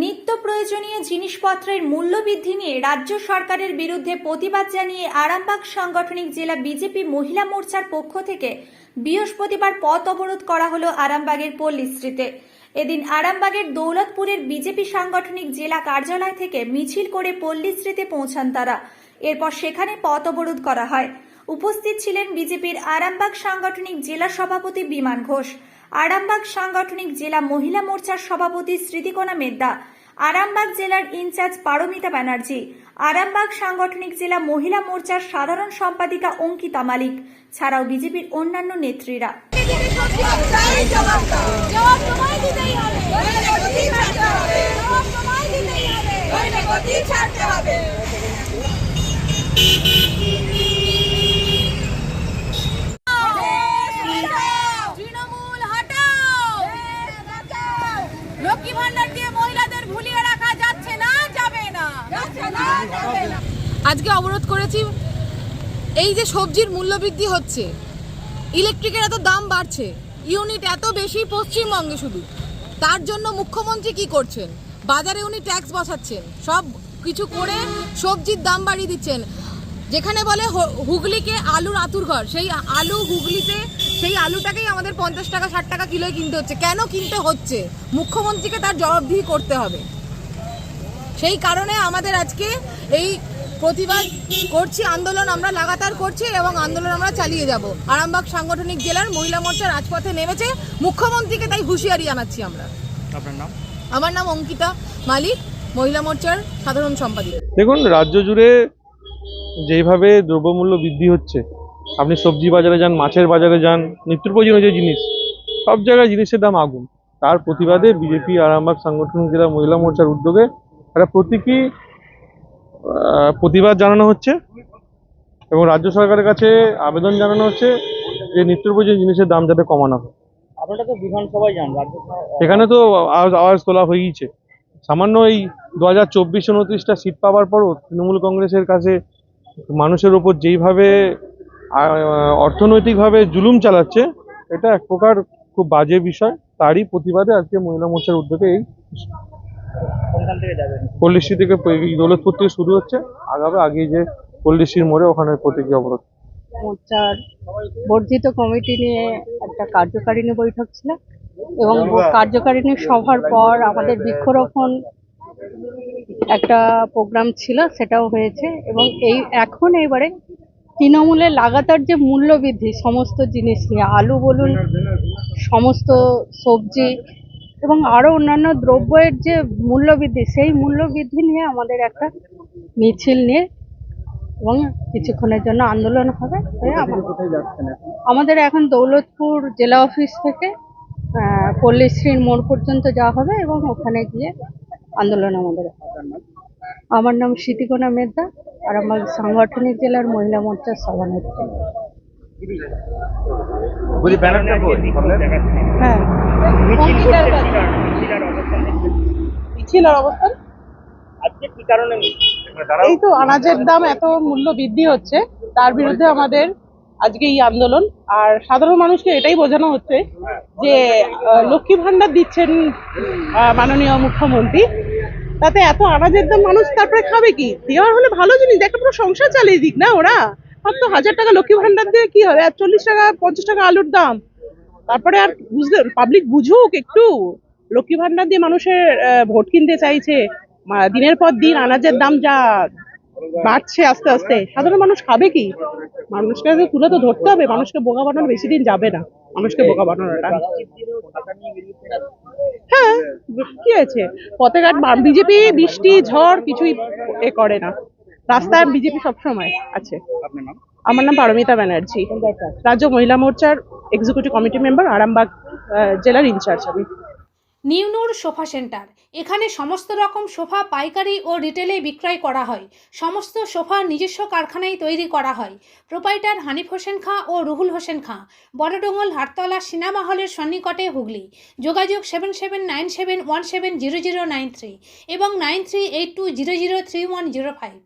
নিত্য প্রয়োজনীয় জিনিসপত্রের মূল্য বৃদ্ধি নিয়ে রাজ্য সরকারের বিরুদ্ধে প্রতিবাদ জানিয়ে আরামবাগ সাংগঠনিক জেলা বিজেপি মহিলা মোর্চার পক্ষ থেকে বৃহস্পতিবার পথ অবরোধ করা হলো আরামবাগের পল্লীশ্রীতে এদিন আরামবাগের দৌলতপুরের বিজেপি সাংগঠনিক জেলা কার্যালয় থেকে মিছিল করে পল্লীশ্রীতে পৌঁছান তারা। এরপর সেখানে পথ অবরোধ করা হয়। উপস্থিত ছিলেন বিজেপির আরামবাগ সাংগঠনিক জেলা সভাপতি বিমান ঘোষ। আরামবাগ সাংগঠনিক জেলা মহিলা মোর্চার সভাপতি স্মৃতিকোনা মেদ্দা, আরামবাগ জেলার ইনচার্জ পারমিতা ব্যানার্জি, আরামবাগ সাংগঠনিক জেলা মহিলা মোর্চার সাধারণ সম্পাদিকা অঙ্কিতা মালিক, ছাড়াও বিজেপির অন্যান্য নেত্রীরা। জবাব জবাব তোমায় দিতেই হবে নইলে গতি ছাড়তে হবে তৃণমূল হটাও লক্ষ্মী ভান্ডার দিয়ে মহিলাদের ভুলিয়ে রাখা যাচ্ছে না যাবে না যাচ্ছে না যাবে না আজকে অবরোধ করেছি। এই যে সবজির মূল্যবৃদ্ধি হচ্ছে, ইলেকট্রিকের এত দাম বাড়ছে, ইউনিট এত বেশি পশ্চিমবঙ্গে শুধু। তার জন্য মুখ্যমন্ত্রী কি করছেন? বাজারে উনি ট্যাক্স বসাচ্ছেন, সব কিছু করে সবজির দাম বাড়িয়ে দিচ্ছেন। যেখানে বলে হুগলিকে আলুর আতুর ঘর, সেই আলু হুগলিতে, সেই আলুটাকেই আমাদের পঞ্চাশ টাকা, ষাট টাকা কিলোয় কিনতে হচ্ছে। কেন কিনতে হচ্ছে? মুখ্যমন্ত্রীকে তার জবাবদিহি করতে হবে। সেই কারণে আমাদের আজকে এই প্রতিবাদ করছি আন্দোলন আমরা লাগাতার করছি এবং আন্দোলন আমরা চালিয়ে যাব। আরামবাগ সাংগঠনিক জেলার মহিলা মোর্চা রাজপথে নেমেছে। মুখ্যমন্ত্রীকে তাই হুঁশিয়ারি জানাচ্ছি আমরা। আপনার নাম? আমার নাম অঙ্কিতা মালিক মহিলা মোর্চার সাধারণ সম্পাদিকা। দেখুন রাজ্য জুড়ে যেইভাবে দ্রব্যমূল্য বৃদ্ধি হচ্ছে আপনি সবজি বাজারে যান মাছের বাজারে যান নিত্য প্রয়োজনীয় যে জিনিস সব জায়গায় জিনিসের দাম আগুন। তার প্রতিবাদে বিজেপি আরামবাগ সাংগঠনিক জেলা মহিলা মোর্চার উদ্যোগে একটা প্রতীকী প্রতিবাদ জানানো হচ্ছে এবং রাজ্য সরকারের কাছে আবেদন জানানো হচ্ছে যে নিত্য প্রয়োজনীয় জিনিসের দাম যাতে কমানো হয়। আপনারা তো আওয়াজ তোলা হয়েইছে। সামান্য এই দু হাজার চব্বিশ উনত্রিশটা সিট পাওয়ার পরও তৃণমূল কংগ্রেসের কাছে মানুষের ওপর যেইভাবে অর্থনৈতিকভাবে জুলুম চালাচ্ছে এটা এক প্রকার খুব বাজে বিষয়। তারই প্রতিবাদে আজকে মহিলা মোর্চার উদ্যোগে এই কোনখান থেকে যাবেন? পল্লিশ্রী থেকে দৌলতপুর থেকে শুরু হচ্ছে। আগামী আগে যে পল্লিশ্রীর মোড়ে ওখানে প্রতীকী অবরোধ। মোর্চার বর্ধিত কমিটি নিয়ে একটা কার্যকারিণী বৈঠক ছিল এবং কার্যকারিণী সভার পর আমাদের বৃক্ষরোপণ একটা প্রোগ্রাম ছিল সেটাও হয়েছে এবং এই এখন এবারে তৃণমূলে লাগাতার যে মূল্য বৃদ্ধি সমস্ত জিনিস নিয়ে আলু বলুন সমস্ত সবজি এবং আরও অন্যান্য দ্রব্যের যে মূল্য বৃদ্ধি সেই মূল্য বৃদ্ধি নিয়ে আমাদের একটা মিছিল নিয়ে এবং কিছুক্ষণের জন্য আন্দোলন হবে আমাদের এখন? আমাদের এখন দৌলতপুর জেলা অফিস থেকে পল্লীশ্রীর মোড় পর্যন্ত যাওয়া হবে এবং ওখানে গিয়ে আন্দোলন আমাদের আমার নাম স্মৃতিকোনা মেদ্দা আর আমার সাংগঠনিক জেলার মহিলা মোর্চার সভানেত্রী। বলি ব্যানারটা হ্যাঁ। মিছিল মিছিল আর অবস্থান? মিছিল আর অবস্থান? আজকে কি কারণে এই তো আনাজের দাম এত মূল্য বৃদ্ধি হচ্ছে তার বিরুদ্ধে আমাদের আজকে এই আন্দোলন। আর সাধারণ মানুষকে এটাই বোঝানো হচ্ছে যে লক্ষ্মী ভান্ডার দিচ্ছেন মাননীয় মুখ্যমন্ত্রী। তাতে এত আনাজের দাম মানুষ তারপরে খাবে কি? দেওয়ার হলে ভালো জিনিস একটা পুরো সংসার চালিয়ে দিক না ওরা? আর তো হাজার টাকা লক্ষ্মী ভান্ডার দিয়ে কি হবে? আর চল্লিশ টাকা, পঞ্চাশ টাকা আলুর দাম। তারপরে আর বুঝতে পাবলিক বুঝুক একটু। লক্ষ্মী ভান্ডার দিয়ে মানুষের ভোট কিনতে চাইছে। দিনের পর দিন আনাজের দাম যা বাড়ছে আস্তে আস্তে, সাধারণ মানুষ খাবে কি? মানুষকে তুলে তো ধরতে হবে, মানুষকে বোকা বানানো বেশি দিন যাবে না। মানুষকে বোকা বানানোটা। হ্যাঁ কি আছে পথেঘাট বিজেপি, বৃষ্টি, ঝড় কিছুই এ করে না। রাস্তায় বিজেপি সবসময় আছে। আমার নাম পারমিতা ব্যানার্জি। রাজ্য মহিলা মোর্চার এক্সিকিউটিভ কমিটি মেম্বার আরামবাগ জেলার ইনচার্জ আমি। নিউনুর সোফা সেন্টার। এখানে সমস্ত রকম সোফা পাইকারি ও রিটেলে বিক্রয় করা হয়। সমস্ত সোফা নিজস্ব কারখানায় তৈরি করা হয়। প্রোপাইটার হানিফ হোসেন খাঁ ও রুহুল হোসেন খাঁ। বড়ডোঙ্গল হাটতলা সিনেমা হলের সন্নিকটে হুগলি। যোগাযোগ seven seven nine seven one seven zero zero nine three এবং nine three eight two zero zero three one zero five.